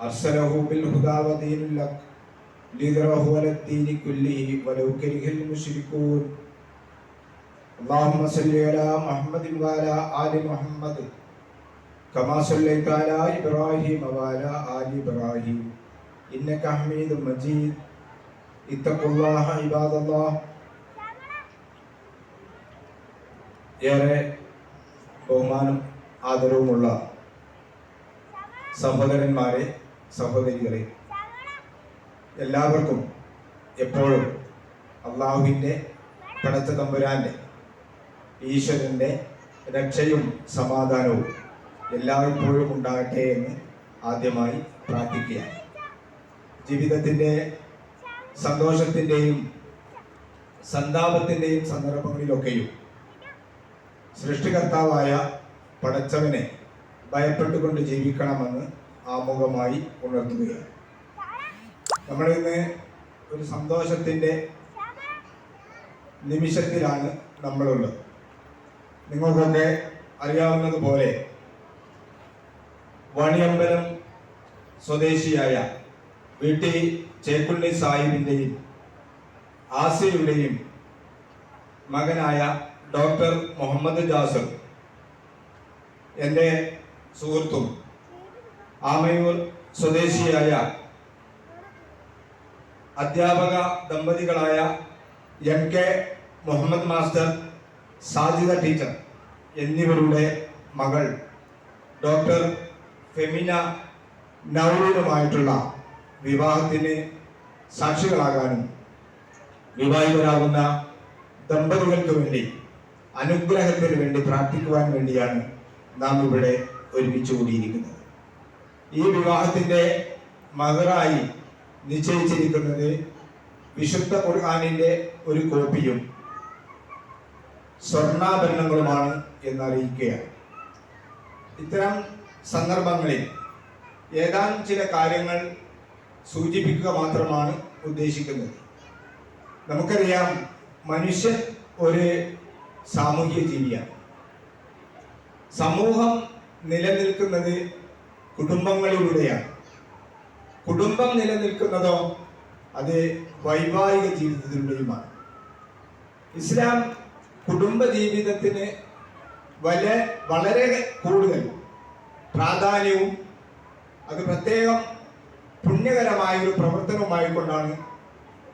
أرسله بالهدى ودين الحق ليظهره على الدين كله ولو كره المشركون اللهم صل على محمد وعلى آل محمد كما صليت على إبراهيم وعلى آل إبراهيم إنك حميد مجيد اتقوا الله عباد الله ഏറെ ബഹുമാനം ആദരവുമുള്ള സഹോദരന്മാരെ സഹോദരികളെ എല്ലാവർക്കും എപ്പോഴും അള്ളാഹുവിന്റെ പടച്ച തമ്പുരാന്റെ ഈശ്വരന്റെ രക്ഷയും സമാധാനവും എല്ലായ്പ്പോഴും ഉണ്ടാകട്ടെ എന്ന് ആദ്യമായി പ്രാർത്ഥിക്കുകയാണ്. ജീവിതത്തിന്റെ സന്തോഷത്തിന്റെയും സന്താപത്തിന്റെയും സന്ദർഭങ്ങളിലൊക്കെയും സൃഷ്ടികർത്താവായ പടച്ചവനെ ഭയപ്പെട്ടുകൊണ്ട് ജീവിക്കണമെന്ന് ആമുഖമായി ഉണർത്തുകയാണ് നമ്മൾ ഇന്ന് ഒരു സന്തോഷത്തിന്റെ നിമിഷത്തിലാണ് നമ്മളുള്ളത്. നിങ്ങൾക്കൊക്കെ അറിയാവുന്നതുപോലെ വാണിയമ്പലം സ്വദേശിയായ വി. ടി. ചേക്കുണ്ണി സാഹിബിന്റെയും ആസിയുടെയും മകനായ ഡോക്ടർ മുഹമ്മദ് ജാസർ എന്റെ സുഹൃത്തും ആമയൂർ സ്വദേശിയായ അധ്യാപക ദമ്പതികളായ M K Muhammad master Sajida teacher എന്നിവരുടെ മകൾ ഡോക്ടർ ഫെമിന നൌറിനുമായിട്ടുള്ള വിവാഹത്തിന് സാക്ഷികളാകാനും വിവാഹിതരാകുന്ന ദമ്പതികൾക്ക് വേണ്ടി അനുഗ്രഹത്തിന് വേണ്ടി പ്രാർത്ഥിക്കുവാൻ വേണ്ടിയാണ് നാം ഇവിടെ ഒരുമിച്ച് കൂടിയിരിക്കുന്നത്. ഈ വിവാഹത്തിന്റെ മഹറായി നിശ്ചയിച്ചിരിക്കുന്നത് വിശുദ്ധ ഖുർആാനിന്റെ ഒരു കോപ്പിയും സ്വർണാഭരണങ്ങളുമാണ് എന്നറിയിക്കുകയാണ്. ഇത്തരം സന്ദർഭങ്ങളിൽ ഏതാനും ചില കാര്യങ്ങൾ സൂചിപ്പിക്കുക മാത്രമാണ് ഉദ്ദേശിക്കുന്നത്. നമുക്കറിയാം മനുഷ്യൻ ഒരു സാമൂഹ്യ ജീവിയാണ്. സമൂഹം നിലനിൽക്കുന്നത് കുടുംബങ്ങളിലൂടെയാണ്. കുടുംബം നിലനിൽക്കുന്നതോ അത് വൈവാഹിക ജീവിതത്തിലൂടെയുമാണ്. ഇസ്ലാം കുടുംബ ജീവിതത്തിന് വല വളരെ കൂടുതൽ പ്രാധാന്യവും അത് പ്രത്യേകം പുണ്യകരമായ ഒരു പ്രവർത്തനവുമായി കൊണ്ടാണ്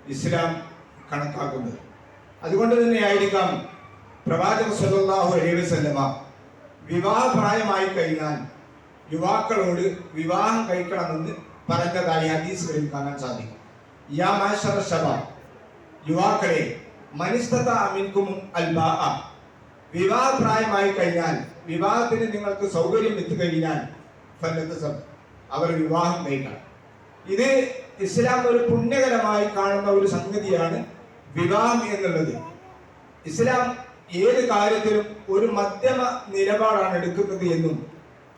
ഇസ്ലാം കണക്കാക്കുന്നത്. അതുകൊണ്ട് തന്നെ ആയിരിക്കാം പ്രവാചക സ്വലാഹു അലൈഹി വസല്ലമ വിവാഹപ്രായമായി കഴിഞ്ഞാൽ യുവാക്കളോട് വിവാഹം കഴിക്കണമെന്ന് പറഞ്ഞതായി ഹദീസുകളിൽ കാണാൻ സാധിക്കും. യാ മാശറ ശബാബ് യുവാക്കളെ മനിസ്തത അമിൻകും അൽബാ വിവാഹപ്രായമായി കഴിഞ്ഞാൽ വിവാഹത്തിന് നിങ്ങൾക്ക് സൗകര്യം എത്തിക്കഴിഞ്ഞാൽ ഫലത്ത് അവർ വിവാഹം കഴിക്കണം. ഇത് ഇസ്ലാം ഒരു പുണ്യകരമായി കാണുന്ന ഒരു സംഗതിയാണ് വിവാഹം എന്നുള്ളത്. ഇസ്ലാം ഏത് കാര്യത്തിലും ഒരു മധ്യമ നിലപാടാണ് എടുക്കുന്നത് എന്നും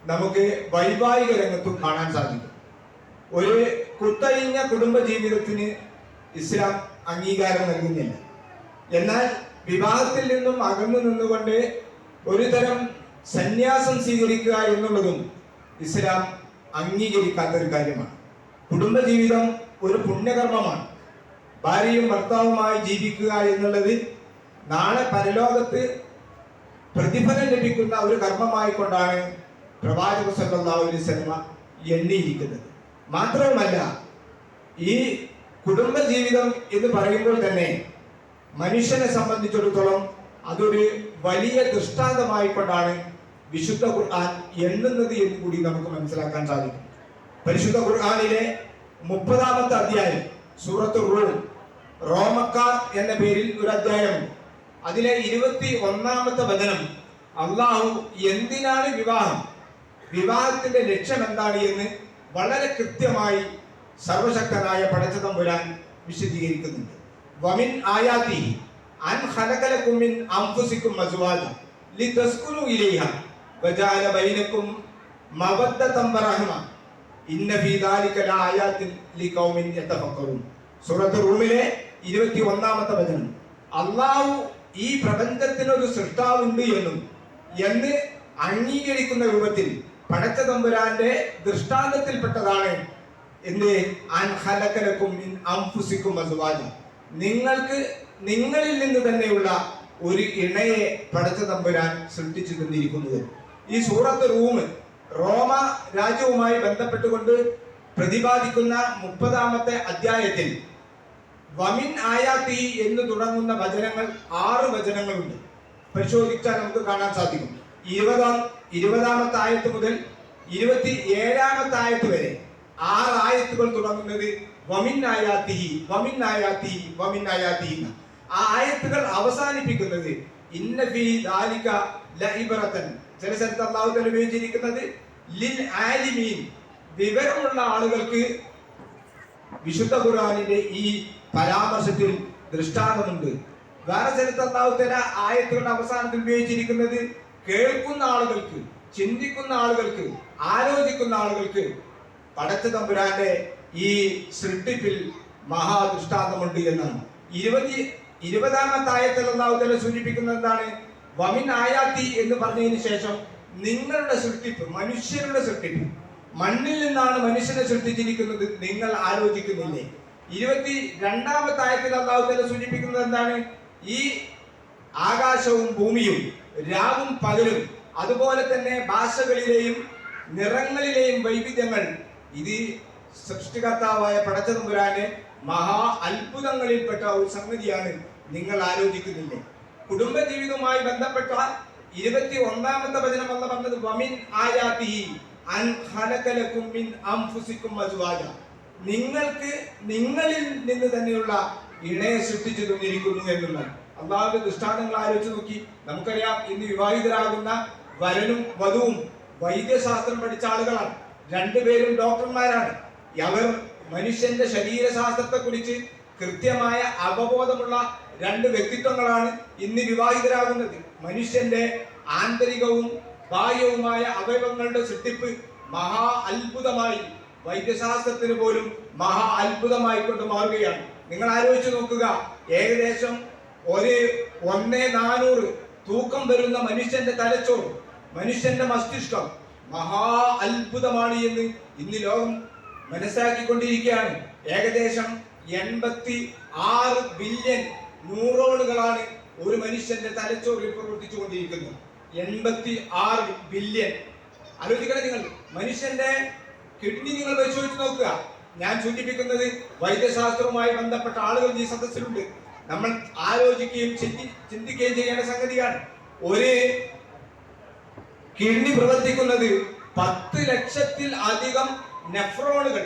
നമുക്ക് വൈവാഹിക രംഗത്തും കാണാൻ സാധിക്കും. ഒരു കുത്തഴിഞ്ഞ കുടുംബ ജീവിതത്തിന് ഇസ്ലാം അംഗീകാരം നൽകുന്നില്ല. എന്നാൽ വിവാഹത്തിൽ നിന്നും അകന്നു നിന്നുകൊണ്ട് ഒരു തരം സന്യാസം സ്വീകരിക്കുക എന്നുള്ളതും ഇസ്ലാം അംഗീകരിക്കാത്ത ഒരു കാര്യമാണ്. കുടുംബജീവിതം ഒരു പുണ്യകർമ്മമാണ്. ഭാര്യയും ഭർത്താവുമായി ജീവിക്കുക എന്നുള്ളത് നാളെ പരലോകത്ത് പ്രതിഫലം ലഭിക്കുന്ന ഒരു കർമ്മമായി കൊണ്ടാണ് പ്രവാചക സല്ലല്ലാഹു സിനിമ എണ്ണിയിരിക്കുന്നത്. മാത്രവുമല്ല ഈ കുടുംബ ജീവിതം എന്ന് പറയുമ്പോൾ തന്നെ മനുഷ്യനെ സംബന്ധിച്ചിടത്തോളം അതൊരു വലിയ ദൃഷ്ടാന്തമായി കൊണ്ടാണ് വിശുദ്ധ ഖുർആൻ എണ്ണുന്നത് എന്ന് കൂടി നമുക്ക് മനസ്സിലാക്കാൻ സാധിക്കും. പരിശുദ്ധ ഖുർആാനിലെ മുപ്പതാമത്തെ അധ്യായം സൂറത്ത് റൂൾ റോമക്കാർ എന്ന പേരിൽ ഒരു അധ്യായം. അതിലെ ഇരുപത്തി ഒന്നാമത്തെ വചനം അള്ളാഹു എന്തിനാണ് വിവാഹം? വിവാഹത്തിന്റെ ലക്ഷ്യം എന്താണ് എന്ന് വളരെ കൃത്യമായി സർവശക്തനായ പടച്ചതമ്പുരാൻ വിശദീകരിക്കുന്നുണ്ട്. വമിൻ ആയാതി അൻ മിൻ ബൈനക്കും ഇന്ന ഫീ റൂമിലെ 21ാമത്തെ വചനം. അള്ളാഹു ഈ പ്രപഞ്ചത്തിനൊരു സൃഷ്ടാവുണ്ട് എന്നും എന്ന് അംഗീകരിക്കുന്ന രൂപത്തിൽ പടച്ച തമ്പുരാന്റെ ദൃഷ്ടാന്തത്തിൽപ്പെട്ടതാണ് എന്ത് അൻഹലക്കലക്കും അംഫുസിക്കും അസുവാജ. നിങ്ങൾക്ക് നിങ്ങളിൽ നിന്ന് തന്നെയുള്ള ഒരു ഇണയെ പടച്ച തമ്പുരാൻ സൃഷ്ടിച്ചു തന്നിരിക്കുന്നത്. ഈ സൂറത്ത് റൂം റോമ രാജ്യവുമായി ബന്ധപ്പെട്ടുകൊണ്ട് പ്രതിപാദിക്കുന്ന മുപ്പതാമത്തെ അധ്യായത്തിൽ വമിൻ ആയാത്തി എന്ന് തുടങ്ങുന്ന വചനങ്ങൾ ആറ് വചനങ്ങളുണ്ട്. പരിശോധിച്ചാൽ നമുക്ക് കാണാൻ സാധിക്കും. ഇരുപതാം ഇരുപതാമത്തെ ആയത്ത് മുതൽ ഇരുപത്തി ഏഴാമത്തെ ആയത്ത് വരെ ആറ് ആയത്തുകൾ തുടങ്ങുന്നത് ആയാത്തി വമിൻ ആയാത്തി ആ ആയത്തുകൾ അവസാനിപ്പിക്കുന്നത് ഇന്ന ഫീ ദാലിക ചില സ്ഥലത്ത് അള്ളാഹു തആല ഉപയോഗിച്ചിരിക്കുന്നത് ലിൽ ആലിമീൻ. വിവരമുള്ള ആളുകൾക്ക് വിശുദ്ധ ഖുർആാനിന്റെ ഈ പരാമർശത്തിൽ ദൃഷ്ടാന്തമുണ്ട്. വേറെ അള്ളാഹുത്തല ആയത്തുകളുടെ അവസാനത്തിൽ ഉപയോഗിച്ചിരിക്കുന്നത് കേൾക്കുന്ന ആളുകൾക്ക് ചിന്തിക്കുന്ന ആളുകൾക്ക് ആലോചിക്കുന്ന ആളുകൾക്ക് പടച്ച തമ്പുരാന്റെ ഈ സൃഷ്ടിപ്പിൽ മഹാദൃഷ്ടാന്തമുണ്ട് എന്നാണ്. ഇരുപത്തി ഇരുപതാമത്തെ ആയത്തിൽ അള്ളാഹുത്തല സൂചിപ്പിക്കുന്നത് എന്താണ്? വമിൻ ആയാത്തി എന്ന് പറഞ്ഞതിന് ശേഷം നിങ്ങളുടെ സൃഷ്ടിപ്പ് മനുഷ്യരുടെ സൃഷ്ടിപ്പ്. മണ്ണിൽ നിന്നാണ് മനുഷ്യനെ സൃഷ്ടിച്ചിരിക്കുന്നത് നിങ്ങൾ ആലോചിക്കുന്നില്ലേ? ഇരുപത്തി രണ്ടാമത്തെ ആയത്തിൽ അള്ളാഹുത്തല സൂചിപ്പിക്കുന്നത് എന്താണ്? ഈ ആകാശവും ഭൂമിയും രാവും പകലും അതുപോലെ തന്നെ ഭാഷകളിലെയും നിറങ്ങളിലെയും വൈവിധ്യങ്ങൾ ഇത് സൃഷ്ടികർത്താവായ പടച്ചതമ്പുരാന് മഹാ അത്ഭുതങ്ങളിൽപ്പെട്ട ഒരു സംഗതിയാണ് നിങ്ങൾ ആലോചിക്കുന്നില്ലേ? കുടുംബജീവിതവുമായി ബന്ധപ്പെട്ട ഇരുപത്തി ഒന്നാമത്തെ വചനം എന്ന് പറഞ്ഞത് വമിൻ ആയാതി നിങ്ങൾക്ക് നിങ്ങളിൽ നിന്ന് തന്നെയുള്ള ഇണയെ സൃഷ്ടിച്ചു തന്നിരിക്കുന്നു എന്നുള്ളത് അള്ളാഹുവിന്റെ ദൃഷ്ടാന്തങ്ങൾ ആലോചിച്ച് നോക്കി. നമുക്കറിയാം ഇന്ന് വിവാഹിതരാകുന്ന വരനും വധുവും വൈദ്യശാസ്ത്രം പഠിച്ച ആളുകളാണ്. രണ്ടുപേരും ഡോക്ടർമാരാണ്. അവർ മനുഷ്യന്റെ ശരീരശാസ്ത്രത്തെ കുറിച്ച് കൃത്യമായ അവബോധമുള്ള രണ്ട് വ്യക്തിത്വങ്ങളാണ് ഇന്ന് വിവാഹിതരാകുന്നത്. മനുഷ്യന്റെ ആന്തരികവും ബാഹ്യവുമായ അവയവങ്ങളുടെ സൃഷ്ടിപ്പ് മഹാ അത്ഭുതമായി വൈദ്യശാസ്ത്രത്തിന് പോലും മഹാ അത്ഭുതമായി കൊണ്ട് മാറുകയാണ്. നിങ്ങൾ ആലോചിച്ച് നോക്കുക. ഏകദേശം ഒരു ഒന്നേ നാനൂറ് തൂക്കം വരുന്ന മനുഷ്യന്റെ തലച്ചോർ മനുഷ്യന്റെ മസ്തിഷ്കം മഹാ അത്ഭുതമാണ് എന്ന് ഇന്ന് ലോകം മനസ്സിലാക്കിക്കൊണ്ടിരിക്കുകയാണ് ഏകദേശം എൺപത്തി ആറ് ബില്യൺ ന്യൂറോണുകളാണ് ഒരു മനുഷ്യന്റെ തലച്ചോറിൽ പ്രവർത്തിച്ചു കൊണ്ടിരിക്കുന്നത് എൺപത്തി ആറ് ബില്യൺ ആലോചിക്കണം നിങ്ങൾ മനുഷ്യന്റെ കിഡ്നി നിങ്ങൾ പരിശോധിച്ച് നോക്കുക. ഞാൻ സൂചിപ്പിക്കുന്നത് വൈദ്യശാസ്ത്രവുമായി ബന്ധപ്പെട്ട ആളുകൾ ഈ സദസ്സിലുണ്ട്. നമ്മൾ ആലോചിക്കുകയും ചിന്തി ചിന്തിക്കുകയും ചെയ്യേണ്ട സംഗതിയാണ്. ഒരു കിഡ്നി പ്രവർത്തിക്കുന്നത് പത്ത് ലക്ഷത്തിൽ അധികം നെഫ്രോണുകൾ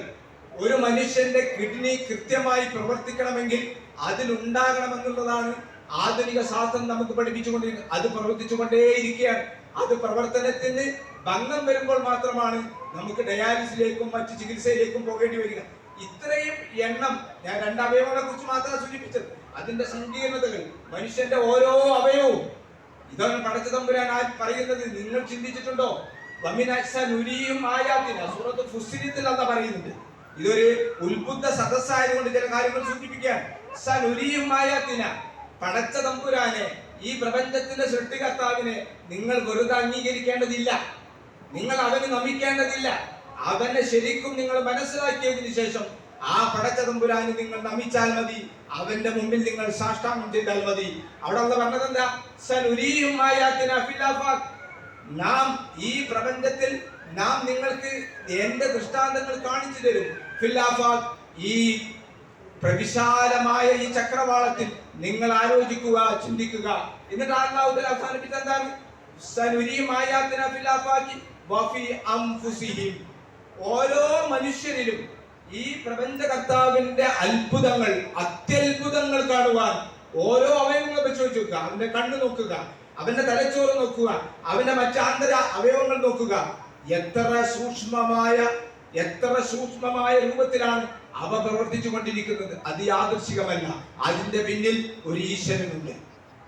ഒരു മനുഷ്യന്റെ കിഡ്നി കൃത്യമായി പ്രവർത്തിക്കണമെങ്കിൽ അതിലുണ്ടാകണമെന്നുള്ളതാണ് ആധുനിക ശാസ്ത്രം നമുക്ക് പഠിപ്പിച്ചുകൊണ്ടിരിക്കുന്നത് അത് പ്രവർത്തിച്ചുകൊണ്ടേയിരിക്കുകയാണ്. അത് പ്രവർത്തനത്തിന് ഭംഗം വരുമ്പോൾ മാത്രമാണ് നമുക്ക് ഡയാലിസിലേക്കും മറ്റ് ചികിത്സയിലേക്കും പോകേണ്ടി വരിക. ഇത്രയും എണ്ണം ഞാൻ രണ്ട് അവയവങ്ങളെ കുറിച്ച് മാത്രമാണ് സൂചിപ്പിച്ചത്. അതിന്റെ സങ്കീർണതകൾ മനുഷ്യന്റെ ഓരോ അവയവും ഇതാണ് പടച്ച തമ്പുരാൻ ആ പറയുന്നത്. നിങ്ങൾ ചിന്തിച്ചിട്ടുണ്ടോ? സൂറത്ത് ഫുസിരിത്തിൽ അല്ല പറയുന്നുണ്ട്. ഇതൊരു ഉത്ബുദ്ധ സദസ്സായതുകൊണ്ട് ചില കാര്യങ്ങൾ സൂചിപ്പിക്കാൻ സനുരിയും ആയാത്തിന. പടച്ച തമ്പുരാനെ ഈ പ്രപഞ്ചത്തിന്റെ സൃഷ്ടികർത്താവിനെ നിങ്ങൾ വെറുതെ അംഗീകരിക്കേണ്ടതില്ല. നിങ്ങൾ അവന് നമിക്കേണ്ടതില്ല. അവനെ ശരിക്കും നിങ്ങൾ മനസ്സിലാക്കിയതിനു ശേഷം ആ പടച്ച തമ്പുരാന് നിങ്ങൾ നമിച്ചാൽ മതി അവന്റെ മുമ്പിൽ നിങ്ങൾ സാഷ്ടാംഗം ചെയ്താൽ മതി അവിടെ ഉള്ള പറഞ്ഞത് എന്താ. നാം ഈ പ്രപഞ്ചത്തിൽ നാം നിങ്ങൾക്ക് എന്റെ ദൃഷ്ടാന്തങ്ങൾ കാണിച്ചു തരും ഫിൽ ആഫാഖ്. ഈ പ്രവിശാലമായ ഈ ചക്രവാളത്തിൽ നിങ്ങൾ ആലോചിക്കുക ചിന്തിക്കുക എന്നിട്ട് അള്ളാഹു അവസാനിപ്പിച്ച അൻഫുസിഹിം. ഓരോ മനുഷ്യരിലും ഈ പ്രപഞ്ചകർത്താവിന്റെ അത്ഭുതങ്ങൾ അത്യത്ഭുതങ്ങൾ കാണുവാൻ ഓരോ അവയവങ്ങളെ വെച്ച് നോക്കുക അവന്റെ കണ്ണ് നോക്കുക അവന്റെ തലച്ചോറ് നോക്കുക അവന്റെ മറ്റാന്തര അവയവങ്ങൾ നോക്കുക. എത്ര സൂക്ഷ്മമായ എത്ര സൂക്ഷ്മമായ രൂപത്തിലാണ് അവ പ്രവർത്തിച്ചു കൊണ്ടിരിക്കുന്നത്. അത് യാദൃശികമല്ല അതിന്റെ പിന്നിൽ ഒരു ഈശ്വരനുണ്ട്.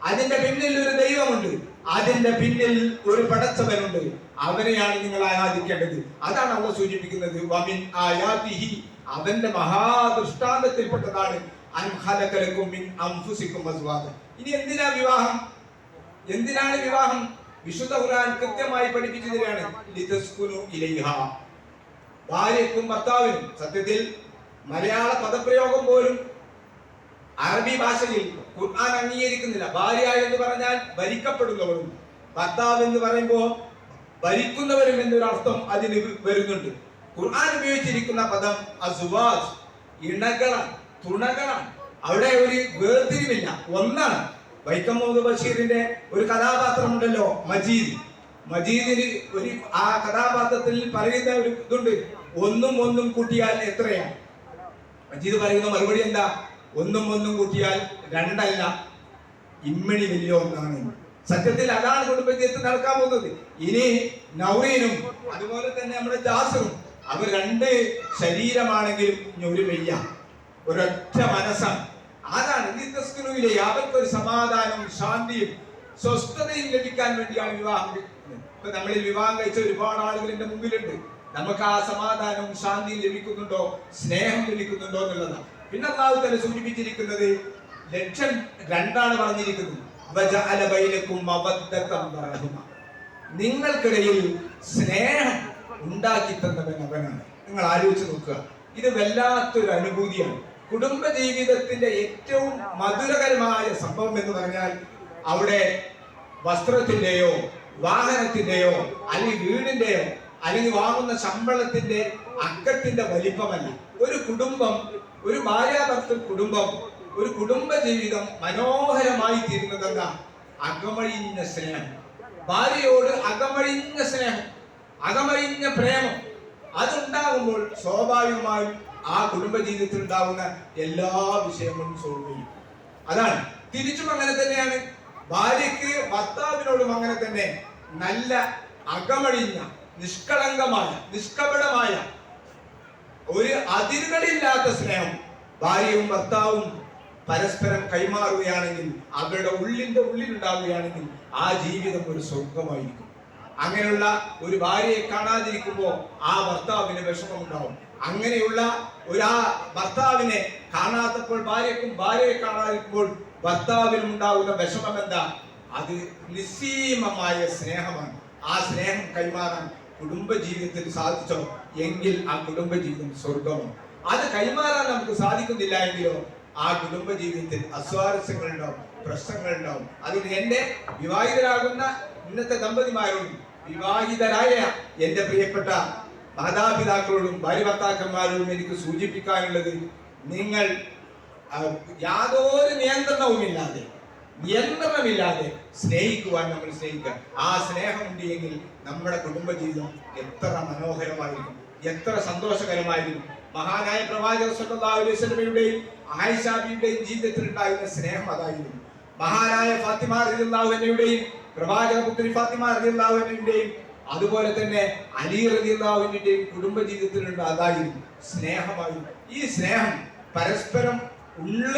അതിന്റെ പിന്നിൽ ഒരു ദൈവമുണ്ട്. അതിന്റെ പിന്നിൽ ഒരു പടച്ചവനുണ്ട്. അവനെയാണ് നിങ്ങൾ ആരാധിക്കേണ്ടത്. അതാണ് അവ സൂചിപ്പിക്കുന്നത്. വമിൻ ആയാതിഹി അവന്റെ മഹാദൃഷ്ടാന്തത്തിൽപ്പെട്ടതാണ് ഇനി എന്തിനാ വിവാഹം? എന്തിനാണ് വിവാഹം? വിശുദ്ധ ഖുർആൻ കൃത്യമായി പഠിപ്പിച്ചതിനാണ് ഭാര്യക്കും ഭർത്താവിനും സത്യത്തിൽ മലയാള പദപ്രയോഗം പോലും അറബി ഭാഷയിൽ ഖുർആൻ അംഗീകരിക്കുന്നില്ല. ഭാര്യ എന്ന് പറഞ്ഞാൽ ഭരിക്കപ്പെടുന്നവരും ഭർത്താവ് എന്ന് പറയുമ്പോൾ ഭരിക്കുന്നവരും എന്നൊരർത്ഥം അതിന് വരുന്നുണ്ട്. ഖുർആൻ ഉപയോഗിച്ചിരിക്കുന്ന പദം അസുവാസ് ഇണകളാണ് തുണകളാണ് അവിടെ ഒരു വേർതിരിവില്ല. ഒന്നാണ് വൈക്കം മുഹമ്മദ് ബഷീറിന്റെ ഒരു കഥാപാത്രമുണ്ടല്ലോ മജീദ്. മജീദിന് ഒരു ആ കഥാപാത്രത്തിൽ പറയുന്ന ഒരു ഇതുണ്ട്. ഒന്നും ഒന്നും കൂട്ടിയാൽ എത്രയാണ്? മജീദ് പറയുന്ന മറുപടി എന്താ? ഒന്നും ഒന്നും കൂട്ടിയാൽ രണ്ടല്ല. ഇമ്മണി വലിയ ഒന്നാണ്. സത്യത്തിൽ അതാണ് കുടുംബജീവിതത്തിൽ നടക്കാൻ പോകുന്നത്. ഇനി നൗറീനും അതുപോലെ തന്നെ നമ്മുടെ ജാസറും അവർ രണ്ട് ശരീരമാണെങ്കിലും ഒരു വയ്യ ഒരൊറ്റ മനസ്സാണ്. അതാണ് ഒരു സമാധാനവും ശാന്തിയും സ്വസ്ഥതയും ലഭിക്കാൻ വേണ്ടിയാണ് വിവാഹം. ഇപ്പൊ നമ്മളിൽ വിവാഹം കഴിച്ച ഒരുപാട് ആളുകൾ എന്റെ മുമ്പിലുണ്ട്. നമുക്ക് ആ സമാധാനവും ശാന്തിയും ലഭിക്കുന്നുണ്ടോ? സ്നേഹം ലഭിക്കുന്നുണ്ടോ എന്നുള്ളതാണ്. പിന്നെ അള്ളാഹു തന്നെ സൂചിപ്പിച്ചിരിക്കുന്നത് ലക്ഷ്യം രണ്ടാണ് പറഞ്ഞിരിക്കുന്നത്. നിങ്ങൾക്കിടയിൽ സ്നേഹം ഉണ്ടാക്കി തന്നവൻ അവനാണ്. നിങ്ങൾ ആലോചിച്ച് നോക്കുക. ഇത് വല്ലാത്തൊരു അനുഭൂതിയാണ്. കുടുംബ ജീവിതത്തിന്റെ ഏറ്റവും മധുരകരമായ സംഭവം എന്ന് പറഞ്ഞാൽ അവിടെ വസ്ത്രത്തിന്റെയോ വാഹനത്തിന്റെയോ അല്ലെങ്കിൽ വീടിന്റെയോ അല്ലെങ്കിൽ വാങ്ങുന്ന ശമ്പളത്തിന്റെ അക്കത്തിന്റെ വലിപ്പമല്ല. ഒരു കുടുംബം ഒരു ഭാര്യാഭർത്തൃ കുടുംബം ഒരു കുടുംബ ജീവിതം മനോഹരമായി തീരുന്നതല്ല അകമഴിഞ്ഞ സ്നേഹം. ഭാര്യയോട് അകമഴിഞ്ഞ സ്നേഹം. അകമഴിഞ്ഞ പ്രേമം അതുണ്ടാകുമ്പോൾ സ്വാഭാവികമായും ആ കുടുംബ ജീവിതത്തിൽ ഉണ്ടാകുന്ന എല്ലാ വിഷയങ്ങളും സോൾവ് ചെയ്യും. അതാണ്. തിരിച്ചും അങ്ങനെ തന്നെയാണ്. ഭാര്യയ്ക്ക് ഭർത്താവിനോടും അങ്ങനെ തന്നെ നല്ല അകമഴിഞ്ഞ നിഷ്കളങ്കമായ നിഷ്കപടമായ ഒരു അതിരുകളില്ലാത്ത സ്നേഹം ഭാര്യയും ഭർത്താവും പരസ്പരം കൈമാറുകയാണെങ്കിൽ അവരുടെ ഉള്ളിന്റെ ഉള്ളിലുണ്ടാവുകയാണെങ്കിൽ ആ ജീവിതം ഒരു സ്വർഗമായിരിക്കും അങ്ങനെയുള്ള ഒരു ഭാര്യയെ കാണാതിരിക്കുമ്പോൾ ആ ഭർത്താവിന് വിഷമമുണ്ടാവും. അങ്ങനെയുള്ള ഒരു ഭർത്താവിനെ കാണാത്തപ്പോൾ ഭാര്യക്കും ഭാര്യയെ കാണാതിരിക്കുമ്പോൾ ഭർത്താവിനും ഉണ്ടാകുന്ന വിഷമം എന്താ? അത് നിസ്സീമമായ സ്നേഹമാണ്. ആ സ്നേഹം കൈമാറാൻ കുടുംബ ജീവിതത്തിൽ സാധിച്ചോ? എങ്കിൽ ആ കുടുംബ ജീവിതം സ്വർഗമാണ് അത് കൈമാറാൻ നമുക്ക് സാധിക്കുന്നില്ല എങ്കിലോ ആ കുടുംബ ജീവിതത്തിൽ അസ്വാരസ്യങ്ങളുണ്ടാവും പ്രശ്നങ്ങളുണ്ടാവും. അതിന് എന്റെ വിവാഹിതരാകുന്ന ഇന്നത്തെ ദമ്പതിമാരോടും വിവാഹിതരായ എന്റെ പ്രിയപ്പെട്ട മാതാപിതാക്കളോടും ഭാര്യ ഭർത്താക്കന്മാരോടും എനിക്ക് സൂചിപ്പിക്കാനുള്ളത് നിങ്ങൾ യാതൊരു നിയന്ത്രണവുമില്ലാതെ നിയന്ത്രണമില്ലാതെ സ്നേഹിക്കുവാൻ നമ്മൾ സ്നേഹിക്കുക. ആ സ്നേഹം ഉണ്ടെങ്കിൽ നമ്മുടെ കുടുംബജീവിതം എത്ര മനോഹരമായിരിക്കും എത്ര സന്തോഷകരമായിരിക്കും. മഹാനായ പ്രവാചക വസല്ലമയുടെയും ആയിഷാബിയുടെയും ജീവിതത്തിൽ ഉണ്ടായിരുന്ന സ്നേഹം അതായിരുന്നു. മഹാനായ ഫാത്തിമ റളിയല്ലാഹു അൻഹയുടെയും പ്രവാചക പുത്രി ഫാത്തിമ അൻഹയുടെയും അതുപോലെ തന്നെ അലി അൻഹയുടെയും കുടുംബ ജീവിതത്തിലുണ്ട് അതായിരുന്നു സ്നേഹമായിരുന്നു. ഈ സ്നേഹം പരസ്പരം ഉള്ളിൽ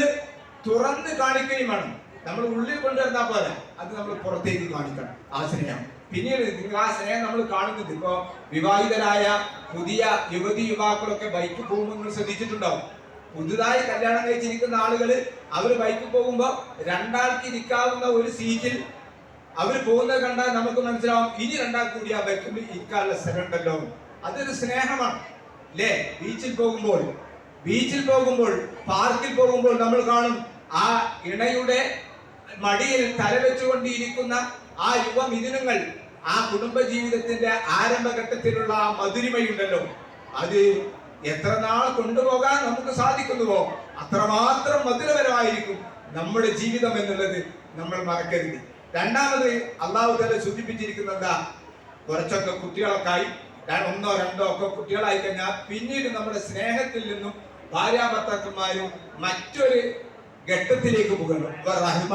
തുറന്ന് കാണിക്കുകയും വേണം. നമ്മൾ ഉള്ളിൽ കൊണ്ടുവരുന്ന പോലെ അത് നമ്മൾ പുറത്തേക്ക് കാണിക്കണം ആ സ്നേഹം. പിന്നീട് നിങ്ങൾ ആ സ്നേഹം നമ്മൾ കാണുന്നത് ഇപ്പോ വിവാഹിതരായ പുതിയ യുവതി യുവാക്കളൊക്കെ ബൈക്ക് പോകുമ്പോൾ നിങ്ങൾ ശ്രദ്ധിച്ചിട്ടുണ്ടാവും പുതുതായി കല്യാണം കഴിച്ചിരിക്കുന്ന ആളുകൾ അവർ ബൈക്ക് പോകുമ്പോൾ രണ്ടാൾക്ക് ഇരിക്കാവുന്ന ഒരു സീറ്റിൽ അവർ പോകുന്നത് കണ്ടാൽ നമുക്ക് മനസ്സിലാവും ഇനി രണ്ടാൾ കൂടി ആ ബൈക്കിൽ ഇരിക്കാനുള്ള സ്ഥലമുണ്ടല്ലോ. അതൊരു സ്നേഹമാണ്. അല്ലേ ബീച്ചിൽ പോകുമ്പോൾ ബീച്ചിൽ പോകുമ്പോൾ പാർക്കിൽ പോകുമ്പോൾ നമ്മൾ കാണും ആ ഇണയുടെ മടിയിൽ തലവെച്ചുകൊണ്ടിരിക്കുന്ന ആ യുവമിഥുനങ്ങൾ ആ കുടുംബ ജീവിതത്തിന്റെ ആരംഭഘട്ടത്തിലുള്ള ആ മധുരിമയുണ്ടല്ലോ. അത് എത്ര നാൾ കൊണ്ടുപോകാൻ നമുക്ക് സാധിക്കുന്നുവോ? അത്രമാത്രം മധുരപരമായിരിക്കും നമ്മുടെ ജീവിതം എന്നുള്ളത് നമ്മൾ മറക്കരുത്. രണ്ടാമത് അള്ളാഹു തന്നെ സൂചിപ്പിച്ചിരിക്കുന്നത് എന്താ? കുറച്ചൊക്കെ കുട്ടികൾക്കായി ഒന്നോ രണ്ടോ ഒക്കെ കുട്ടികളായി കഴിഞ്ഞാൽ പിന്നീട് നമ്മുടെ സ്നേഹത്തിൽ നിന്നും ഭാര്യാഭർത്താക്കന്മാരും മറ്റൊരു ഘട്ടത്തിലേക്ക് പോകണം. റഹ്മ.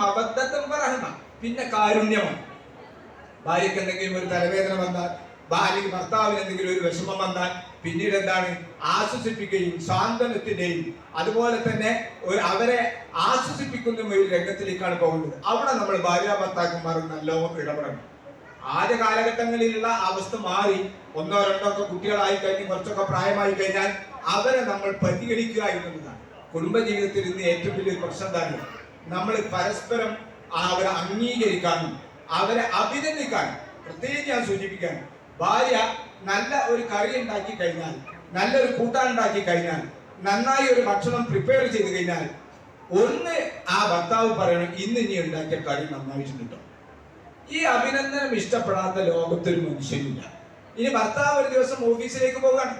അബദ്ധത്തും റഹ്മ. പിന്നെ കാരുണ്യമാണ്. ഭാര്യക്ക് എന്തെങ്കിലും ഒരു തലവേദന വന്നാൽ ഭാര്യക്ക് ഭർത്താവിന് എന്തെങ്കിലും ഒരു വിഷമം വന്നാൽ പിന്നീട് എന്താണ് ആശ്വസിപ്പിക്കുകയും സാന്ത്വനത്തിന്റെയും അതുപോലെ തന്നെ അവരെ ആശ്വസിപ്പിക്കുന്ന ഒരു രംഗത്തിലേക്കാണ് പോകുന്നത്. അവിടെ നമ്മൾ ഭാര്യ ഭർത്താക്കന്മാർ നല്ലോണം ഇടപെടണം. ആദ്യ കാലഘട്ടങ്ങളിലുള്ള അവസ്ഥ മാറി ഒന്നോ രണ്ടോ ഒക്കെ കുട്ടികളായി കഴിഞ്ഞ് കുറച്ചൊക്കെ പ്രായമായി കഴിഞ്ഞാൽ അവരെ നമ്മൾ പരിഗണിക്കുക എന്നുള്ളതാണ്. കുടുംബജീവിതത്തിൽ ഇന്ന് ഏറ്റവും വലിയ പ്രശ്നം എന്താണ്? നമ്മൾ പരസ്പരം അവരെ അംഗീകരിക്കാനും അവരെ അഭിനന്ദിക്കാനും പ്രത്യേകിച്ച് ഞാൻ സൂചിപ്പിക്കാനും ഭാര്യ നല്ല ഒരു കറി ഉണ്ടാക്കി കഴിഞ്ഞാൽ നല്ലൊരു കൂട്ടാൻ ഉണ്ടാക്കി കഴിഞ്ഞാൽ നന്നായി ഒരു ഭക്ഷണം പ്രിപ്പയർ ചെയ്ത് കഴിഞ്ഞാൽ ഒന്ന് ആ ഭർത്താവ് പറയണം ഇന്ന് ഇനി ഉണ്ടാക്കിയ കറി നന്നായിട്ടുണ്ടോ. ഈ അഭിനന്ദനം ഇഷ്ടപ്പെടാത്ത ലോകത്തൊരു മനുഷ്യനില്ല. ഇനി ഭർത്താവ് ഒരു ദിവസം ഓഫീസിലേക്ക് പോവുകയാണ്.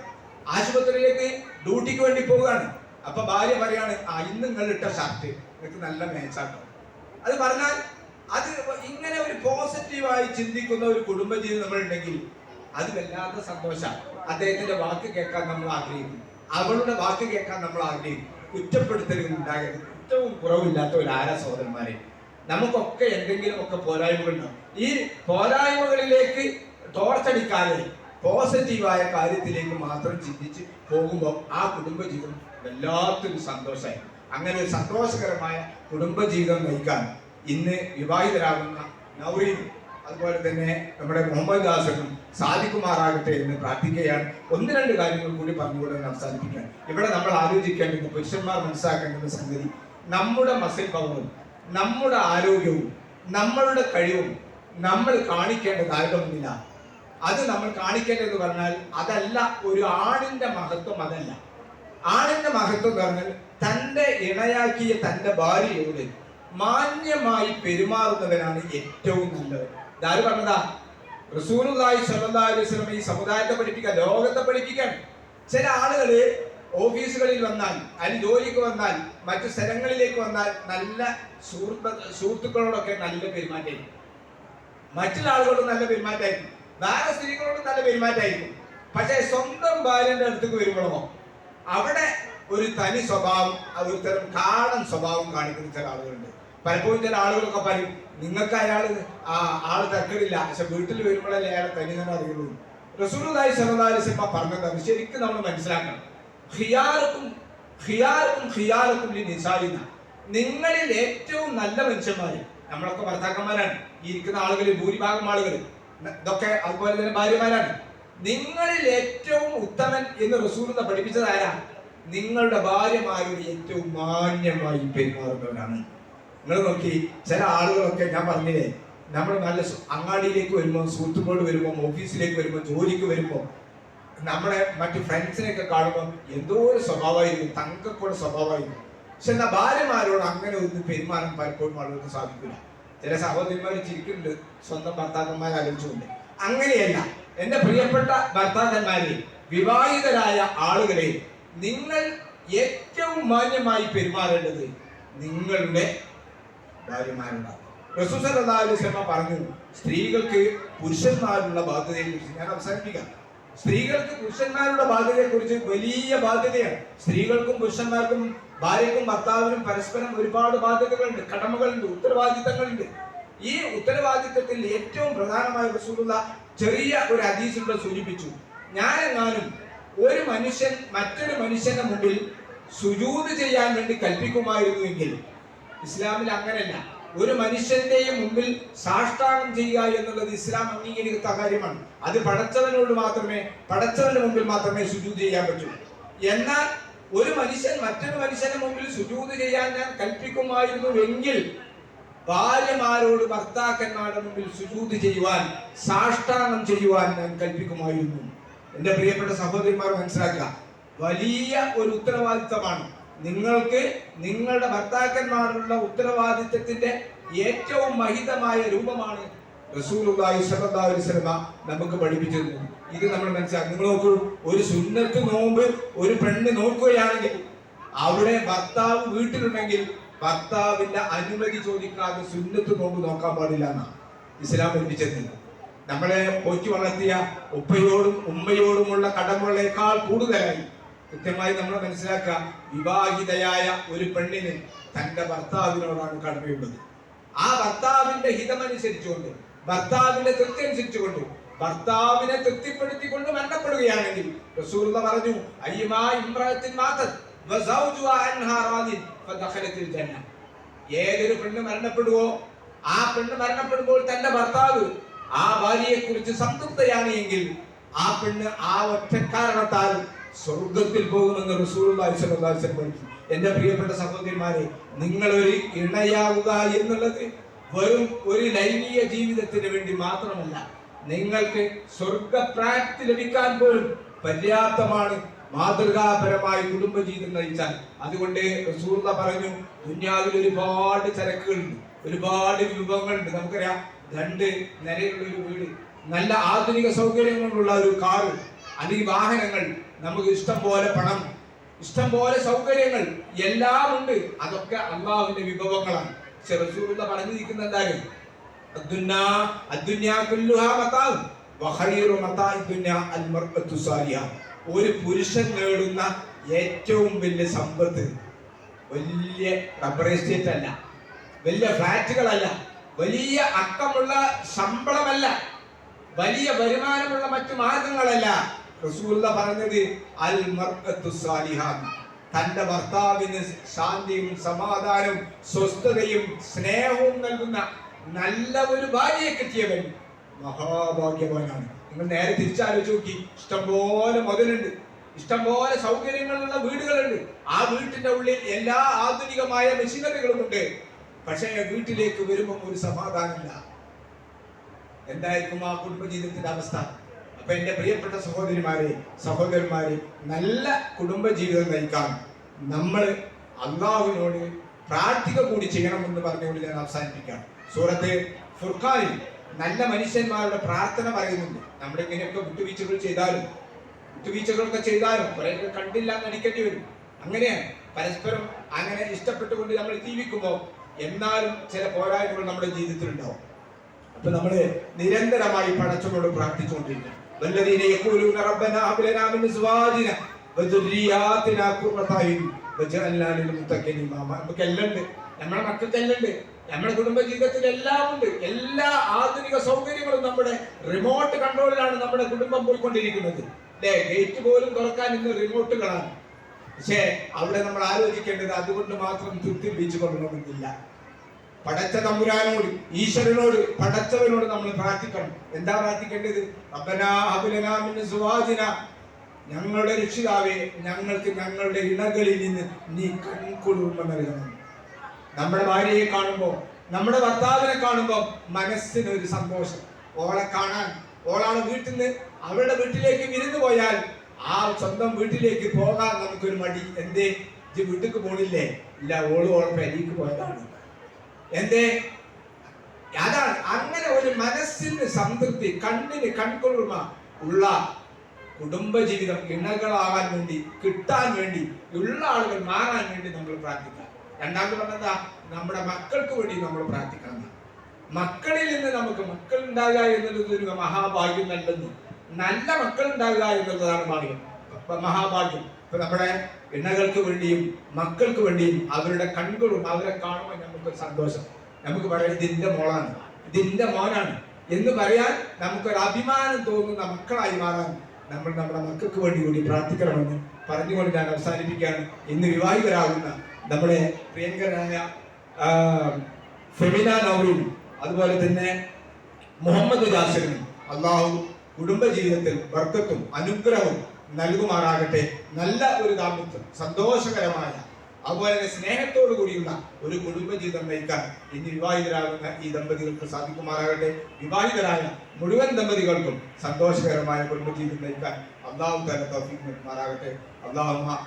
ആശുപത്രിയിലേക്ക് ഡ്യൂട്ടിക്ക് വേണ്ടി പോവുകയാണ്. അപ്പൊ ഭാര്യ പറയാണ് ആ ഇന്ന് നിങ്ങൾ ഇട്ട ഷർട്ട് നിങ്ങൾക്ക് നല്ല മേച്ചാട്ടോ അത് പറഞ്ഞാൽ അത് ഇങ്ങനെ ഒരു പോസിറ്റീവായി ചിന്തിക്കുന്ന ഒരു കുടുംബജീവിതം നമ്മൾ ഉണ്ടെങ്കിൽ അത് വല്ലാത്ത സന്തോഷമാണ്. അദ്ദേഹത്തിന്റെ വാക്ക് കേൾക്കാൻ നമ്മൾ ആഗ്രഹിക്കും അവളുടെ വാക്ക് കേൾക്കാൻ നമ്മൾ ആഗ്രഹിക്കും കുറ്റപ്പെടുത്തലുകൾ ഉണ്ടാകരുത്. കുറ്റവും കുറവില്ലാത്ത ഒരു ആര സഹോദരന്മാരെ? നമുക്കൊക്കെ എന്തെങ്കിലുമൊക്കെ പോരായ്മകളുണ്ടാവും. ഈ പോരായ്മകളിലേക്ക് ടോർച്ചടിക്കാതെ പോസിറ്റീവായ കാര്യത്തിലേക്ക് മാത്രം ചിന്തിച്ച് പോകുമ്പോൾ ആ കുടുംബജീവിതം വല്ലാത്തൊരു സന്തോഷമായി അങ്ങനെ ഒരു സന്തോഷകരമായ കുടുംബജീവിതം നയിക്കാൻ ഇന്ന് വിവാഹിതരാകുന്ന നൗറീൻ അതുപോലെ തന്നെ നമ്മുടെ മുഹമ്മദ് ദാസനും സാധിക്കുമാറാകട്ടെ എന്ന് പ്രാർത്ഥിക്കുകയാണ്. ഒന്ന് രണ്ട് കാര്യങ്ങൾ കൂടി പറഞ്ഞുകൊണ്ട് ഞാൻ അവസാനിപ്പിക്കാൻ ഇവിടെ നമ്മൾ ആലോചിക്കേണ്ടത് പുരുഷന്മാർ മനസ്സിലാക്കേണ്ടുന്ന സംഗതി നമ്മുടെ മസിൽ പവറും നമ്മുടെ ആരോഗ്യവും നമ്മളുടെ കഴിവും നമ്മൾ കാണിക്കേണ്ട താരതമ്യമില്ല അത് നമ്മൾ കാണിക്കേണ്ടതെന്ന് പറഞ്ഞാൽ അതല്ല ഒരു ആണിന്റെ മഹത്വം അതല്ല. ആണിന്റെ മഹത്വം പറഞ്ഞാൽ തന്റെ ഇണയാക്കിയ തന്റെ ഭാര്യയോട് മാന്യമായി പെരുമാറുന്നവനാണ് ഏറ്റവും നല്ലത് ഇതാര് പറഞ്ഞതാ? റസൂലുള്ളാഹി സ്വല്ലല്ലാഹു അലൈഹി വസല്ലം ഈ സമുദായത്തെ പഠിപ്പിക്കാൻ ലോകത്തെ പഠിപ്പിക്കാൻ. ചില ആളുകൾ ഓഫീസുകളിൽ വന്നാൽ അല്ലെങ്കിൽ ജോലിക്ക് വന്നാൽ മറ്റു സ്ഥലങ്ങളിലേക്ക് വന്നാൽ നല്ല സുഹൃത്ത് സുഹൃത്തുക്കളോടൊക്കെ നല്ല പെരുമാറ്റമായിരിക്കും. മറ്റുള്ള ആളുകളോട് നല്ല പെരുമാറ്റമായിരിക്കും. വേറെ സ്ത്രീകളോട് നല്ല പെരുമാറ്റമായിരിക്കും. പക്ഷേ സ്വന്തം ഭാര്യന്റെ അടുത്തേക്ക് വരുമ്പോഴോ അവിടെ ഒരു തനി സ്വഭാവം ഒരു കാടൻ സ്വഭാവം കാണിക്കുന്ന ചില ആളുകളുണ്ട്. പലപ്പോഴും ചില ആളുകളൊക്കെ പറയും നിങ്ങൾക്ക് അയാൾ ആ ആൾ തക്കടില്ല പക്ഷെ വീട്ടിൽ വരുമ്പോഴല്ലേ അയാളെ തനി തന്നെ അറിയുള്ളൂ. അലൈഹി വസല്ലം പറഞ്ഞതാണ് ശരിക്കും നമ്മൾ മനസ്സിലാക്കണം. ഹിയാർക്കും ഹിയാർക്കും ഹിയാർക്കും ലി നിസായിന നിങ്ങളിൽ ഏറ്റവും നല്ല മനുഷ്യന്മാര് നമ്മളൊക്കെ ഭർത്താക്കന്മാരാണ്. ഈ ഇരിക്കുന്ന ആളുകളിൽ ഭൂരിഭാഗം ആളുകൾ ഇതൊക്കെ അതുപോലെ തന്നെ ഭാര്യമാരാണ്. നിങ്ങളിൽ ഏറ്റവും ഉത്തമൻ എന്ന് റസൂൽ എന്ന് പഠിപ്പിച്ചതാരാണ് നിങ്ങളുടെ ഭാര്യമാരോട് ഏറ്റവും മാന്യമായി പെരുമാറുന്നവരാണ്. നിങ്ങൾ നോക്കി ചില ആളുകളൊക്കെ ഞാൻ പറഞ്ഞില്ലേ നമ്മൾ നല്ല അങ്ങാടിയിലേക്ക് വരുമ്പോൾ സുഹൃത്തുക്കളോട് വരുമ്പോൾ ഓഫീസിലേക്ക് വരുമ്പോൾ ജോലിക്ക് വരുമ്പോൾ നമ്മുടെ മറ്റ് ഫ്രണ്ട്സിനെയൊക്കെ കാണുമ്പോൾ എന്തോ ഒരു സ്വഭാവമായിരിക്കും തങ്കക്കൂടെ സ്വഭാവമായിരിക്കും. പക്ഷെ എന്നാ ഭാര്യമാരോട് അങ്ങനെ ഒന്ന് പെരുമാറാൻ പലപ്പോഴും ആളുകൾക്ക് സാധിക്കില്ല. ചില സഹോദരിമാർ ചിരിക്കുന്നുണ്ട് സ്വന്തം ഭർത്താക്കന്മാരെ ആലോചിച്ചുകൊണ്ട്. അങ്ങനെയല്ല എന്റെ പ്രിയപ്പെട്ട ഭർത്താക്കന്മാരെ വിവാഹിതരായ ആളുകളെ നിങ്ങൾ ഏറ്റവും മാന്യമായി പെരുമാറേണ്ടത് നിങ്ങളുടെ റസൂസല്ലാസ്ലമ പറഞ്ഞു സ്ത്രീകൾക്ക് പുരുഷന്മാരുള്ള ബാധ്യതയെ കുറിച്ച് ഞാൻ അവസാനിപ്പിക്കാം. സ്ത്രീകൾക്ക് പുരുഷന്മാരുടെ ബാധ്യതയെ കുറിച്ച് വലിയ ബാധ്യതയാണ്. സ്ത്രീകൾക്കും പുരുഷന്മാർക്കും ഭാര്യക്കും ഭർത്താവിനും പരസ്പരം ഒരുപാട് ബാധ്യതകളുണ്ട് കടമകളുണ്ട് ഉത്തരവാദിത്തങ്ങളുണ്ട്. ഈ ഉത്തരവാദിത്തത്തിൽ ഏറ്റവും പ്രധാനമായ റസൂലുള്ള ചെറിയ ഒരു ഹദീസിലൂടെ സൂചിപ്പിച്ചു. ഞാൻ എന്നാലും ഒരു മനുഷ്യൻ മറ്റൊരു മനുഷ്യന്റെ മുമ്പിൽ സുജൂത് ചെയ്യാൻ വേണ്ടി കൽപ്പിക്കുമായിരുന്നുവെങ്കിൽ ഇസ്ലാമിൽ അങ്ങനെയല്ല. ഒരു മനുഷ്യന്റെയും മുമ്പിൽ സാഷ്ടാംഗം ചെയ്യുക എന്നുള്ളത് ഇസ്ലാം അംഗീകരിക്കുന്ന കാര്യമാണ്. അത് പടച്ചവനോട് മാത്രമേ പടച്ചവന്റെ മുമ്പിൽ മാത്രമേ സുജൂത് ചെയ്യാൻ പറ്റൂ. എന്നാൽ ഒരു മനുഷ്യൻ മറ്റൊരു മനുഷ്യന്റെ മുമ്പിൽ സുജൂത് ചെയ്യാൻ ഞാൻ കൽപ്പിക്കുമായിരുന്നുവെങ്കിൽ ഭാര്യമാരോട് ഭർത്താക്കന്മാരുടെ മുമ്പിൽ സുജൂത് ചെയ്യുവാൻ സാഷ്ടാംഗം ചെയ്യുവാൻ ഞാൻ കൽപ്പിക്കുമായിരുന്നു. എന്റെ പ്രിയപ്പെട്ട സഹോദരിമാർ മനസ്സിലാക്കുക വലിയ ഒരു ഉത്തരവാദിത്തമാണ് നിങ്ങൾക്ക് നിങ്ങളുടെ ഭർത്താക്കന്മാരുള്ള ഉത്തരവാദിത്വത്തിന്റെ ഏറ്റവും മഹിതമായ രൂപമാണ് റസൂലുള്ളാഹി അലൈഹി വസല്ലം നമുക്ക് പഠിപ്പിച്ചു ഇത് നമ്മൾ മനസ്സിലാക്കി. നിങ്ങൾ നോക്കൂ ഒരു സുന്നത്ത് നോമ്പ് ഒരു പെണ്ണ് നോക്കുകയാണെങ്കിൽ അവിടെ ഭർത്താവ് വീട്ടിലുണ്ടെങ്കിൽ ഭർത്താവിന്റെ അനുമതി ചോദിക്കാതെ സുന്നത്ത് നോമ്പ് നോക്കാൻ പാടില്ല എന്നാണ് ഇസ്ലാം പഠിപ്പിച്ചത് നമ്മളെ പോറ്റി വളർത്തിയ ഉപ്പയോടും ഉമ്മയോടുമുള്ള കടമകളേക്കാൾ കൂടുതലായി കൃത്യമായി നമ്മൾ മനസ്സിലാക്കുക. വിവാഹിതയായ ഒരു പെണ്ണിന് തന്റെ ഭർത്താവിനോടാണ് കടമയുള്ളത്. ആ ഭർത്താവിന്റെ ഹിതമനുസരിച്ചുകൊണ്ട് ഭർത്താവിന്റെ തൃപ്തി അനുസരിച്ചുകൊണ്ട് ഭർത്താവിനെ തൃപ്തിപ്പെടുത്തിക്കൊണ്ട് മരണപ്പെടുകയാണെങ്കിൽ റസൂലുള്ള പറഞ്ഞു ഏതൊരു പെണ്ണ് മരണപ്പെടുവോ ആ പെണ്ണ് മരണപ്പെടുമ്പോൾ തന്റെ ഭർത്താവ് ആ ഭാര്യയെ കുറിച്ച് സംതൃപ്തയാണ് എങ്കിൽ ആ പെണ്ണ് ആ ഒറ്റ കാരണത്താൽ സ്വർഗത്തിൽ പോകുമെന്ന് റസൂലുള്ളാഹി സ്വല്ലല്ലാഹി അലൈഹി വസല്ലം എന്റെ പ്രിയപ്പെട്ട സഹോദരിമാരെ നിങ്ങൾ ഒരു ഇണയാവുക എന്നുള്ളത് വെറും ഒരു ലൈംഗിക ജീവിതത്തിന് വേണ്ടി മാത്രമല്ല നിങ്ങൾക്ക് സ്വർഗപ്രാപ്തി ലഭിക്കാൻ പോലും പര്യാപ്തമാണ് മാതൃകാപരമായി കുടുംബജീവിതം നയിച്ചാൽ. അതുകൊണ്ട് റസൂർദ പറഞ്ഞു ദുന്യാവിൽ ഒരുപാട് ചരക്കുകളുണ്ട് ഒരുപാട് വിഭവങ്ങളുണ്ട്. നമുക്കറിയാം രണ്ട് നിലയുള്ള ഒരു വീട് നല്ല ആധുനിക സൗകര്യങ്ങളുള്ള ഒരു കാറ് അല്ലെങ്കിൽ വാഹനങ്ങൾ നമുക്ക് ഇഷ്ടം പോലെ പണം ഇഷ്ടം പോലെ സൗകര്യങ്ങൾ എല്ലാം ഉണ്ട്. അതൊക്കെ അള്ളാഹുവിന്റെ വിഭവങ്ങളാണ്. പക്ഷെ റസൂലുള്ള പറഞ്ഞിരിക്കുന്ന എന്തായാലും ഒരു പുരുഷൻ നേടുന്ന ഏറ്റവും വലിയ സമ്പത്ത് വലിയ റബ്ബർ എസ്റ്റേറ്റ് അല്ല വലിയ ഫ്ലാറ്റുകളല്ല വലിയ അക്കമുള്ള ശമ്പളമല്ല വലിയ വരുമാനമുള്ള മറ്റു മാർഗങ്ങളല്ല റസൂല്ല പറഞ്ഞത് അൽ സാലിഹാൻ തന്റെ ഭർത്താവിന് ശാന്തിയും സമാധാനവും സ്വസ്ഥതയും സ്നേഹവും നൽകുന്ന നല്ല ഒരു ഭാര്യയെ കിട്ടിയവൻ മഹാഭാഗ്യവാനാണ്. നിങ്ങൾ നേരെ തിരിച്ചാലോചിച്ച് നോക്കി. ഇഷ്ടംപോലെ മുതലുണ്ട് ഇഷ്ടംപോലെ സൗകര്യങ്ങളുള്ള വീടുകളുണ്ട്. ആ വീട്ടിന്റെ ഉള്ളിൽ എല്ലാ ആധുനികമായ മെഷീനറികളും ഉണ്ട്. പക്ഷേ വീട്ടിലേക്ക് വരുമ്പോൾ ഒരു സമാധാനമില്ല. എന്തായിരിക്കും ആ കുടുംബജീവിതത്തിന്റെ അവസ്ഥ? അപ്പൊ എന്റെ പ്രിയപ്പെട്ട സഹോദരിമാരെ സഹോദരന്മാരെ നല്ല കുടുംബ ജീവിതം നയിക്കാൻ നമ്മൾ അള്ളാഹുവിനോട് പ്രാർത്ഥിക കൂടി ചെയ്യണമെന്ന് പറഞ്ഞുകൊണ്ട് ഞാൻ അവസാനിപ്പിക്കാം സൂറത്ത് ഫുർഖാനിൽ നല്ല മനുഷ്യന്മാരുടെ പ്രാർത്ഥന പറയുന്നുണ്ട്. നമ്മൾ ഇങ്ങനെയൊക്കെ വിട്ടുവീഴ്ചകൾ ചെയ്താലും വിട്ടുവീഴ്ചകളൊക്കെ ചെയ്താലും കുറെ കണ്ടില്ല നടിക്കേണ്ടി വരും. അങ്ങനെയാണ്. പരസ്പരം അങ്ങനെ ഇഷ്ടപ്പെട്ടുകൊണ്ട് നമ്മൾ ജീവിക്കുമ്പോൾ എന്നാലും ചില പോരായ്മകൾ നമ്മുടെ ജീവിതത്തിൽ ഉണ്ടാവും അപ്പൊ നമ്മൾ നിരന്തരമായി വല്ലദീന യഖൂലൂന റബ്ബനാ മിൻ ലിൽ നമ്മുടെ മക്കൾക്ക് എല്ലാം നമ്മുടെ കുടുംബ ജീവിതത്തിൽ എല്ലാം ഉണ്ട്. എല്ലാ ആധുനിക സൗകര്യങ്ങളും നമ്മുടെ റിമോട്ട് കൺട്രോളിലാണ് നമ്മുടെ കുടുംബം പോയിക്കൊണ്ടിരിക്കുന്നത്. അല്ലേ ഗേറ്റ് പോലും തുറക്കാൻ ഇന്ന് റിമോട്ടുകളാണ് പക്ഷേ അവിടെ നമ്മൾ ആലോചിക്കേണ്ടത് അതുകൊണ്ട് മാത്രം തൃപ്തി ബീച്ച് കൊള്ളണമെന്നില്ല പടച്ച തമ്പുരാനോട് ഈശ്വരനോട് പടച്ചവനോട് നമ്മൾ പ്രാർത്ഥിക്കണം. എന്താ പ്രാർത്ഥിക്കേണ്ടത്? അബനാഹുലനാമിന് സുവാജിന. ഞങ്ങളുടെ രക്ഷിതാവേ ഞങ്ങൾക്ക് ഞങ്ങളുടെ ഇണകളിൽ നിന്ന് നീ കൺകുളിർമ നൽകണം. നമ്മുടെ ഭാര്യയെ കാണുമ്പോൾ നമ്മുടെ ഭർത്താവിനെ കാണുമ്പോൾ മനസ്സിന് ഒരു സന്തോഷം. ഓളെ കാണാൻ ഓളാണ് വീട്ടിൽ നിന്ന് അവരുടെ വീട്ടിലേക്ക് വിരുന്ന് പോയാൽ ആ സ്വന്തം വീട്ടിലേക്ക് പോകാൻ നമുക്കൊരു മടി. എന്തേ? ഇത് വീട്ടിലേക്ക് പോണില്ലേ? ഇല്ല ഓൾ ഓളെ പെരിക്ക് പോയതാണ്. എന്തേ? അതാണ്. അങ്ങനെ ഒരു മനസ്സിന് സംതൃപ്തി കണ്ണിന് കൺകുളിർമ ഉള്ള കുടുംബജീവിതം ഇണകളാകാൻ വേണ്ടി കിട്ടാൻ വേണ്ടി ഉള്ള ആളുകൾ മാറാൻ വേണ്ടി നമ്മൾ പ്രാർത്ഥിക്കാം രണ്ടാമത് പറഞ്ഞതാ നമ്മുടെ മക്കൾക്ക് വേണ്ടി നമ്മൾ പ്രാർത്ഥിക്കണം മക്കളിൽ നിന്ന് നമുക്ക് മക്കൾ ഉണ്ടാകുക എന്നുള്ളത് ഒരു മഹാഭാഗ്യം നൽകുന്നു. നല്ല മക്കൾ ഉണ്ടാകുക എന്നുള്ളതാണ് ഭാഗ്യം. മഹാഭാഗ്യം. ഇപ്പൊ നമ്മുടെ ഇണകൾക്ക് വേണ്ടിയും മക്കൾക്ക് വേണ്ടിയും അവരുടെ കൺകളും അവരെ കാണുമ്പോൾ നമുക്ക് സന്തോഷം. നമുക്ക് പറയാൻ ഇതിന്റെ മോളാണ്. ഇതിന്റെ മോനാണ്. എന്ന് പറയാൻ നമുക്കൊരു അഭിമാനം തോന്നുന്ന മക്കളായി മാറാൻ നമ്മൾ നമ്മുടെ മക്കൾക്ക് വേണ്ടി കൂടി പ്രാർത്ഥിക്കണമെന്ന് പറഞ്ഞുകൊണ്ട് ഞാൻ അവസാനിപ്പിക്കുകയാണ്. ഇന്ന് വിവാഹിതരാകുന്ന നമ്മുടെ പ്രിയങ്കരനായ ഫെമിന നൗറും അതുപോലെ തന്നെ മുഹമ്മദ് ദാസനും അള്ളാഹു കുടുംബജീവിതത്തിൽ വർക്കത്തും അനുഗ്രഹവും നൽകുമാറാകട്ടെ. നല്ല ഒരു ദാമ്പത്യം സന്തോഷകരമായ അതുപോലെ തന്നെ സ്നേഹത്തോടു കൂടിയുള്ള ഒരു കുടുംബജീവിതം നയിക്കാൻ ഇന്ന് വിവാഹിതരാകുന്ന ഈ ദമ്പതികൾക്ക് സാധിക്കുമാറാകട്ടെ വിവാഹിതരായ മുഴുവൻ ദമ്പതികൾക്കും സന്തോഷകരമായ കുടുംബജീവിതം നയിക്കാൻ അള്ളാഹു തല തൗഫീഖ് നൽകുമാറാകട്ടെ അള്ളാഹു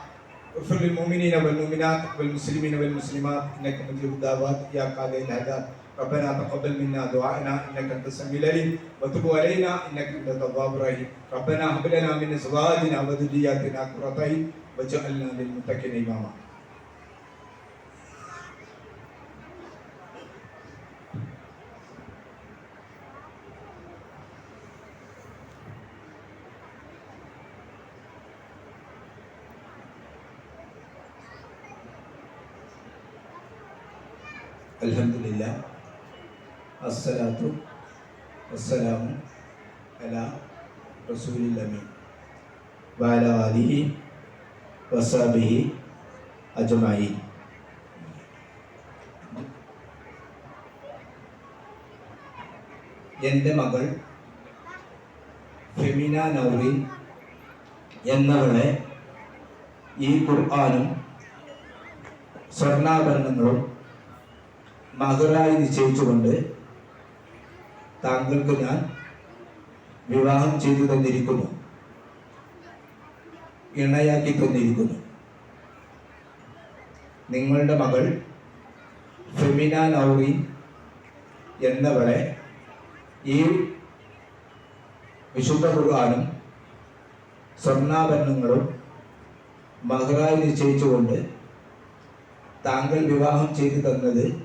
اغفر للمؤمنين والمؤمنات والمسلمين والمسلمات انك مجيب الدعوات يا قاضي الحاجات ربنا تقبل منا دعاءنا انك انت السميع العليم وتب علينا انك انت التواب الرحيم ربنا هب لنا من ازواجنا وذرياتنا قرة عين واجعلنا للمتقين اماما അലഹമില്ല അസ്സലാത്തു വസ്സലാമു അലാ റസൂലില്ലമി ബാലാലിഹി വസാബിഹി അജമായി എന്റെ മകൾ ഫെമിന നൗറിൻ എന്നവളെ ഈ ഖുർആാനും സ്വർണാഭരണങ്ങളും മഹറായി നിശ്ചയിച്ചുകൊണ്ട് താങ്കൾക്ക് ഞാൻ വിവാഹം ചെയ്തു തന്നിരിക്കുന്നു. ഇണയാക്കി തന്നിരിക്കുന്നു. നിങ്ങളുടെ മകൾ ഫെമിന നൗറി എന്നവളെ ഈ വിശുദ്ധ ഖുർആാനും സ്വർണാഭരണങ്ങളും മഹറായി നിശ്ചയിച്ചുകൊണ്ട് താങ്കൾ വിവാഹം ചെയ്തു തന്നത്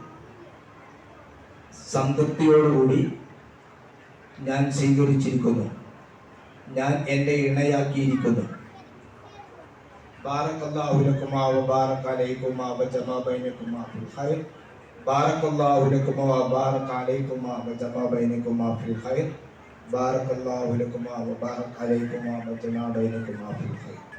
സംതൃപ്തിയോടുകൂടി ഞാൻ സ്വീകരിച്ചിരിക്കുന്നു. ഞാൻ എന്റെ ഇണയാക്കിയിരിക്കുന്നു. ബാറക്കല്ലാഹുലക്കുമാവ് വബാറക്കലൈക്കുമാ വജമാ ബൈനക്കുമാ ഫിൽ ഖൈർ. ബാറക്കല്ലാഹുലക്കുമാ വബാറക്കലൈക്കുമാ വജമാ ബൈനക്കുമാ ഫിൽ ഖൈർ. ബാറക്കല്ലാഹുലക്കുമാ വബാറക്കലൈക്കുമാ വജമാ ബൈനക്കുമാ ഫിൽ ഖൈർ.